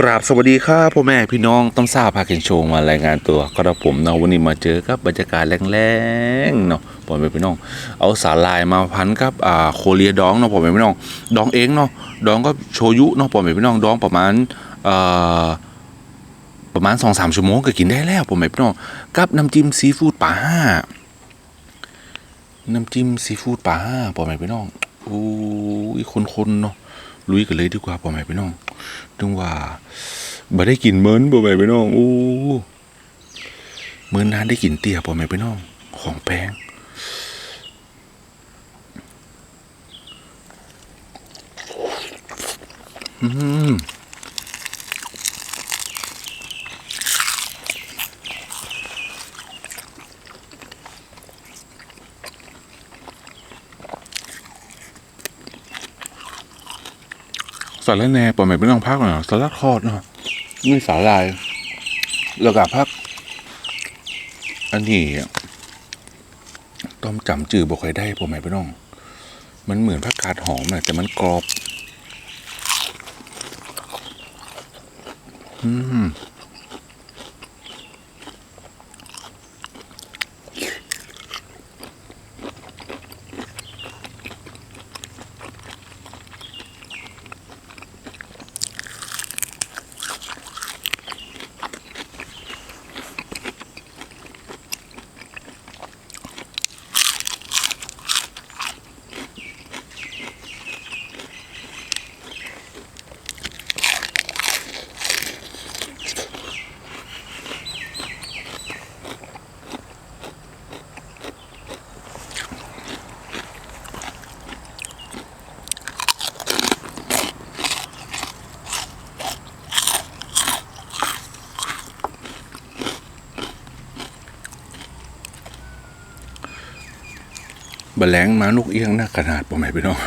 กราบสวัสดีครับพ่อแม่พี่น้องต้องทราบพาเคนโชว์มารายงานตัวก็ระผมเนาะวันนี้มาเจอกับบรรยากาศแรงๆเนาะพ่อแม่พี่น้อง เอาสาลายมาพันกับอ่าโคเรียดองเนาะพ่อแม่พี่น้องดองเองเนาะดองก็โชยุเนาะพ่อแม่พี่น้องดองประมาณอ่อประมาณสองสามชั่วโมงก็กินได้แล้วพ่อแม่พี่น้องกับน้ำจิ้มซีฟู้ดป่าห้าน้ำจิ้มซีฟู้ดป่าห้าพ่อแม่พี่น้องโอ้ยคนๆเนาะลุยกันเลยดีกว่าพ่อแม่พี่น้อง ถึงว่าบ่ได้กินเหมือนบ่แม่พี่น้องอู้เหมือนนานได้กินเตี้ยบ่แม่พี่น้อง ของแพงอืม สารแหน่บ่แม่เป็น้องพักหน่อยสาระทอดเนาะมีสาลายแล้วก็พัก อันนี้ต้มจำจืดบ่ค่อยได้ผมไหมพี่น้อง มันเหมือนผักกาดหอมนะแต่มันกรอบ อืม บแหลงมานุกเอียงหน้าขนาดผมไหมพี่น้อง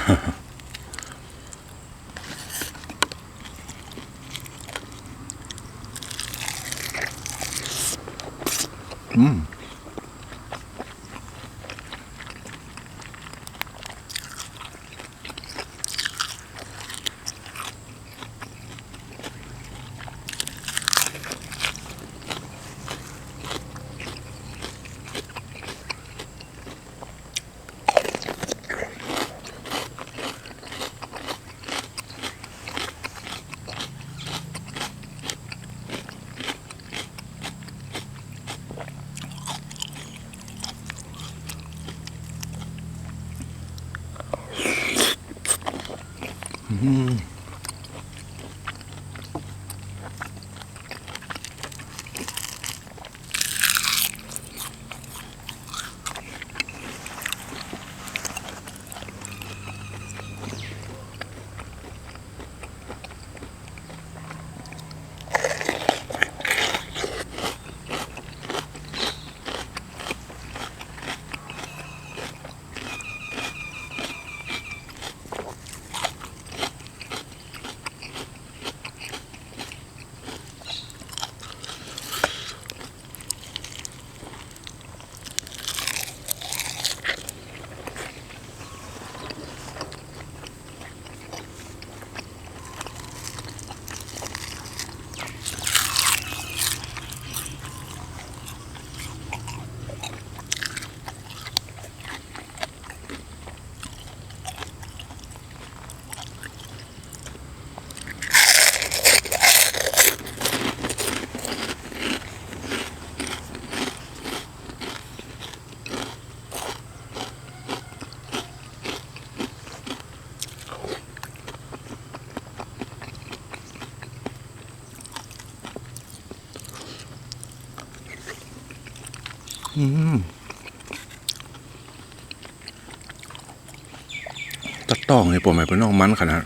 ตัดต้องไงผมไหมพี่น้องมันขนาด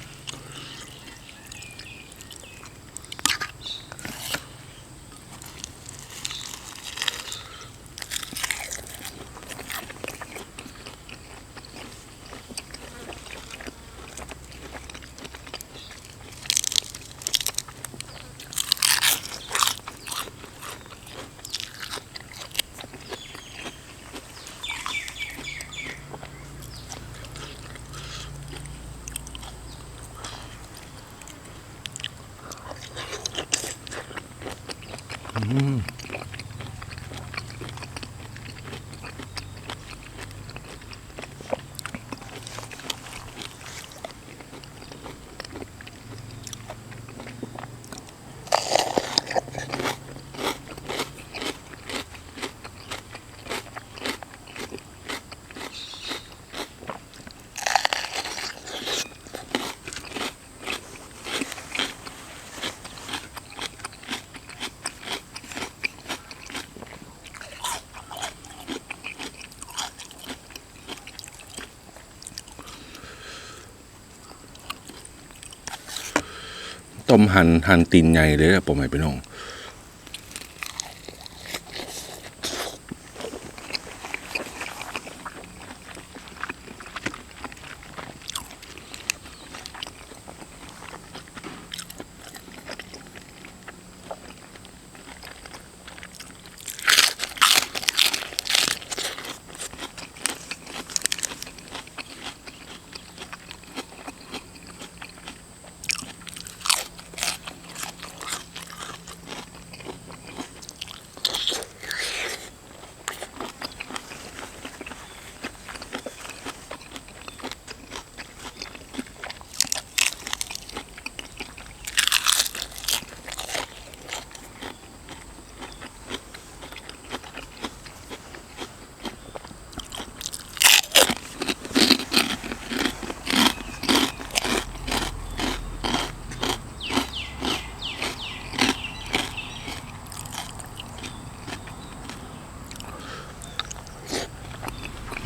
มหั่นหั่นตีนใหญ่เลยอะผมไม่พี่น้อง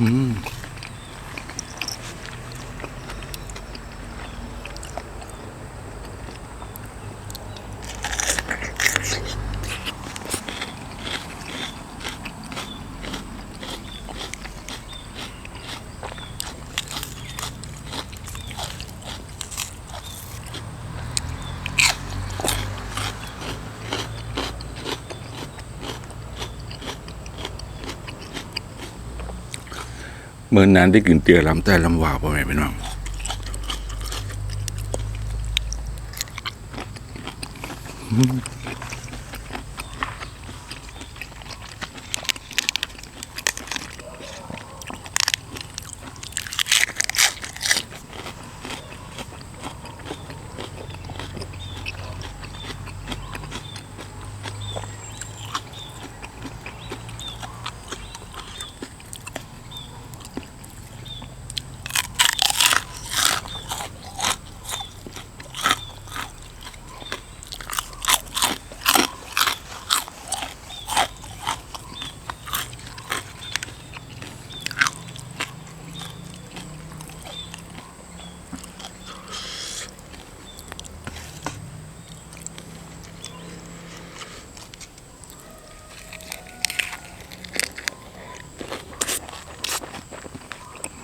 Mm. เมื่อนานได้กลินเตี๋ยลำแต่ลำวาวพ่อแม่พี่น้อง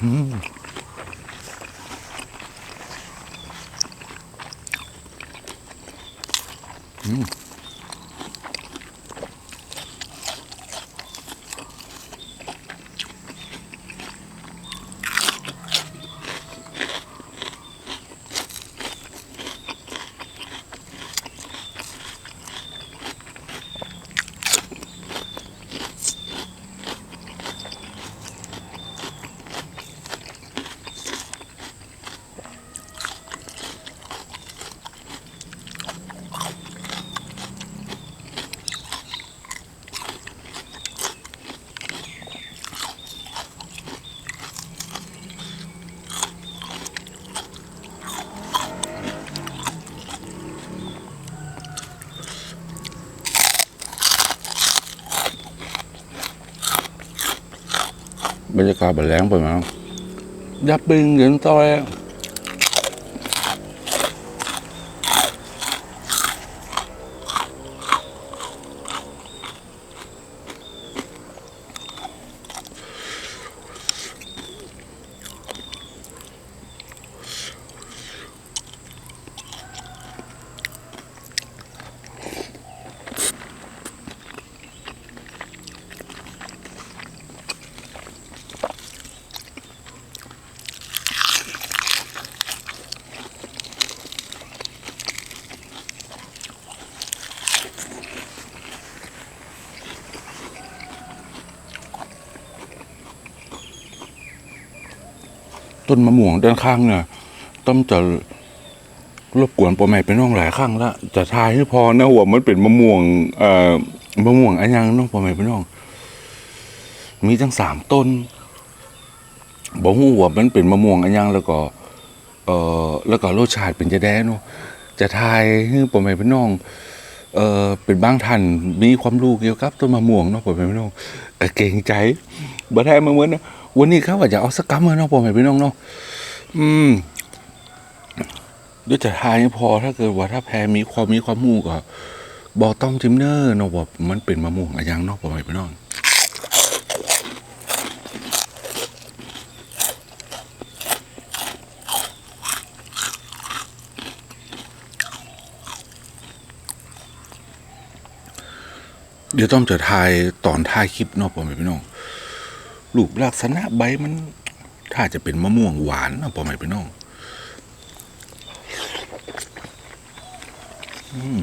Mm. บรรยากาศแบบแรงไปมั้งยับปิงเหรียญต้อย ต้นมะม่วงด้านข้างเนี่ยต้อมจะรบกวนปอแม่ไปน้องหลายครั้งละจะทายให้พอนะว่ามันเป็นมะม่วงเอ่อมะม่วงอันยังน้องปอแม่ไปน้อง มีทั้งสามต้นบอกว่ามันเป็นมะม่วงอันยังแล้วก็ เอ่อแล้วก็รสชาติเป็นจะแด้เนาะจะทายให้ปอแม่ไปน้องเออเป็นบางท่านมีความรู้เกี่ยวกับต้นมะม่วงเนาะพ่อแม่พี่น้องเออเก่งใจบ่ได้มาเหมือนนะ วันนี้เขาว่าจะเอาสักกำมาเนาะพ่อแม่พี่น้องเนาะอืมดี๋ยจะทายพอถ้าเกิดว่าถ้าแพ้มีความมีความรู้ก็บอกต้องจิมเนอร์เนาะว่ามันเป็นมะม่วงอะไรอย่างเนาะพ่อแม่พี่น้องเดี๋ยวต้องจะทายตอนท้ายคลิปเนาะพ่อแม่พี่น้อง รูปลักษณะใบมัน ถ้าจะเป็นมะม่วงหวานนะพ่อแม่พี่น้อง อืม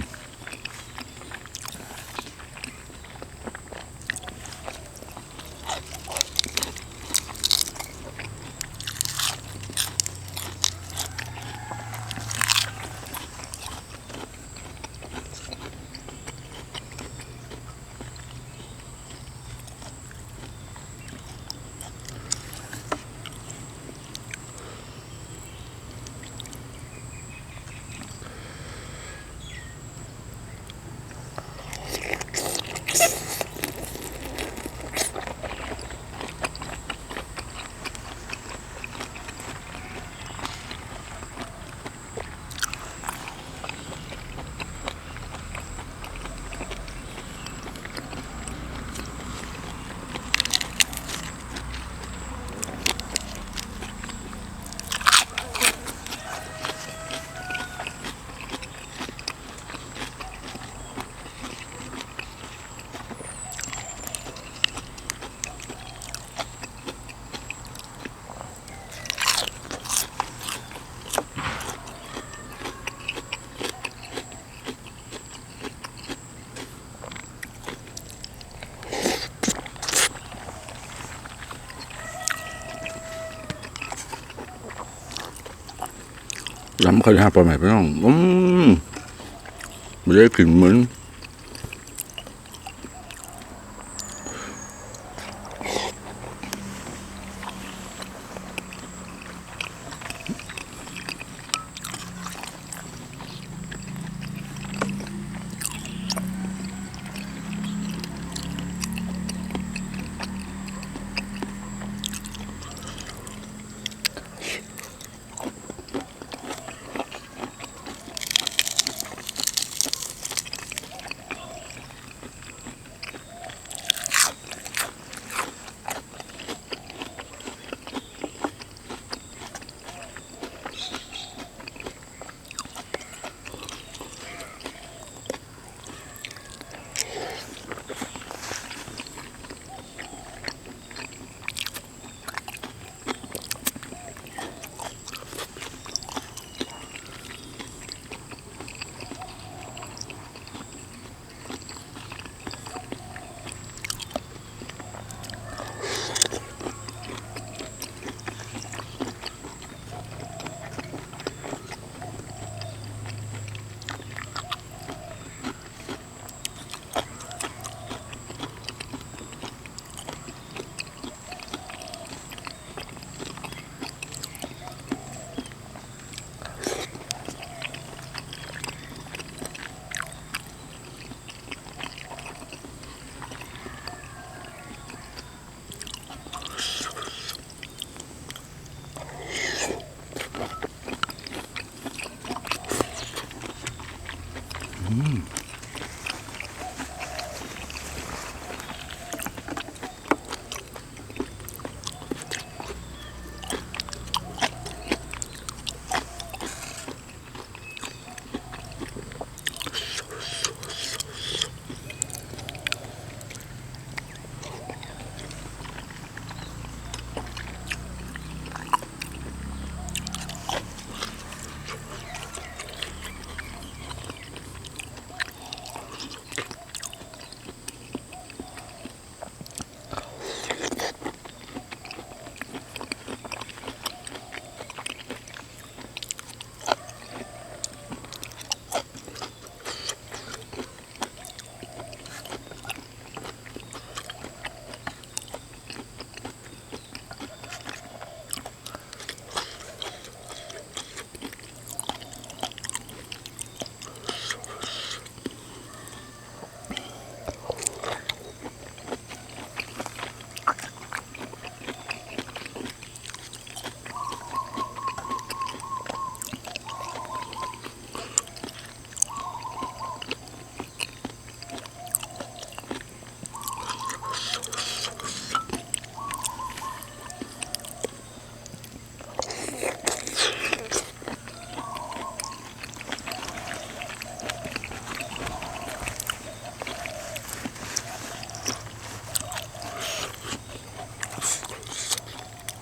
ล้ำเขาจะหาพ่อแม่พี่น้องอืมไม่ได้กลิ่นเหมือน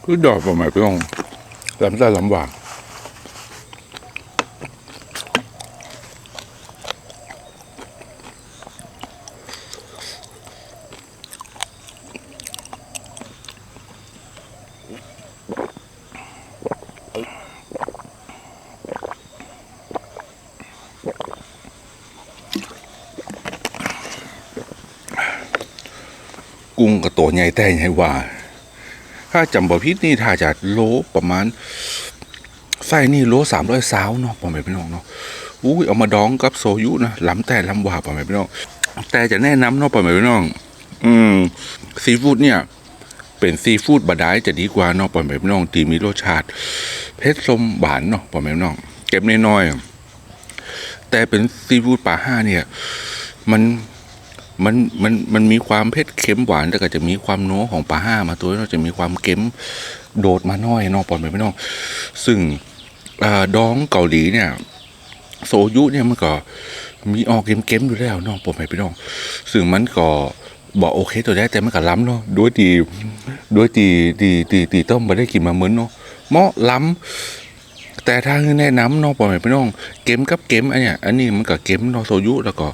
คือดอกประมาณพี่น้องลำได้ลำบากกุ้งกับตัวใหญ่แต่ใหญ่ว่า ถ้าจำบ่ผิดนี่ถ้าจะโลประมาณไส้นี่โลสามร้อยสาวเนาะพ่อแม่พี่น้องเนาะอุ้ยเอามาดองกับโซยุนะล้ำแต่ล้ำว่าพ่อแม่พี่น้อง แต่จะแนะนำเนาะพ่อแม่พี่น้อง อืมซีฟู้ดเนี่ย เป็นซีฟู้ดบดายจะดีกว่าเนาะพ่อแม่พี่น้องที่มีรสชาติเผ็ดสมหวานเนาะพ่อแม่พี่น้อง เก็บน้อยๆแต่เป็นซีฟู้ดป่าห้าเนี่ย มัน มันมันมันมีความเผ็ดเค็มหวานแต่ก็จะมีความโน้ของปลาห้ามาตัวนาะจะมีความเค็มโดดมาหน้อยนาะปอนไปไม่น้องซึ่งอดองเกาหลีเนี่ยโซยุเนี่ยมันก็มีออกเค็มๆอยู่แล้วนาะปอนไปไม่น้องซึ่งมันก็บอกโอเคตัวได้แต่มันก็ล้ำเนาะด้วยตีด้วยตีตีตีตีต้มมาได้กินมาเหมือนเนาะเหมาะล้ำแต่ถ้าแนะนำนาะปอนไปไม่น้องเค็มกับเค็มอันเนี้ยอันนี้มันก็เค็มนาะโซยุแล้วก็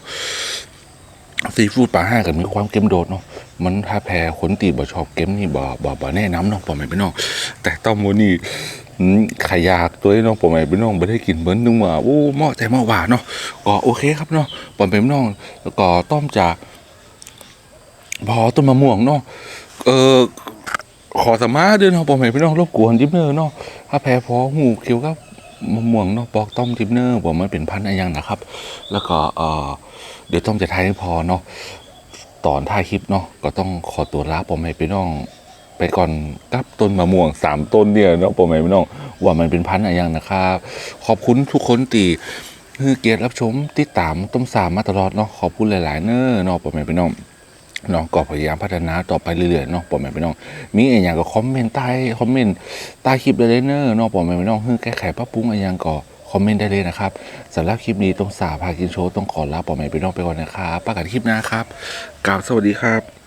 ซีฟู้ดปลาห้ากันมีความเค็มโดดเนาะมันถ้าแพ้คนตีบ่ชอบเค็มนี่บ่บ่บ่แนะนำเนาะปอไม่พี่น้องแต่ต้อมโมนี่ขายากตัวนี้เน้องปอไม่พี่น้องไม่ได้กินเหมือนนึงว่าโอ้เหมาะแต่เหมาะหวานเนาะก็โอเคครับเนาะปอไม่พี่น้องแล้วก็ต้อมจากพอต้นมะม่วงเนาะเออขอสามารถด้วยเนาะปอไม่พี่น้องรบกวนจิบเนอร์เนาะถ้าแพ้พอหูเกี่ยวกับมะม่วงเนาะปอกต้อมจิบเนอร์ผมมันเป็นพันธุ์อะไรอย่างนะครับ แล้วก็เออ เดี๋ยวต้องจะทายให้พอเนาะตอนท้ายคลิปเนาะก็ต้องขอตัวลาปอมให้พี่น้อง ไปก่อนกับต้นมะม่วงสามต้นเนี่ยเนาะปอมให้พี่น้อง ว่ามันเป็นพันธุ์อะไรอย่างนะครับ ขอบคุณทุกคนตีคือเกียรติรับชมติดตามต้มสามมาตลอดเนาะขอบคุณหลาย ๆ เน้อเนาะปอมให้พี่น้องเนาะก็พยายามพัฒนาต่อไปเรื่อยๆเนาะปอมให้พี่น้อง มีอะไรอย่างก็คอมเมนต์ใต้คอมเมนต์ใต้คลิปได้เลยเน้อเนาะปอมให้พี่น้องคือแก้ไขปรับปรุงอะไรอย่างก็ คอมเมนต์ได้เลยนะครับสำหรับคลิปนี้ต้องสาพากินโชว์ต้องขอลาปอใหม่ไปน้องไปก่อนนะครับประกาศคลิปหน้าครับกราบสวัสดีครับ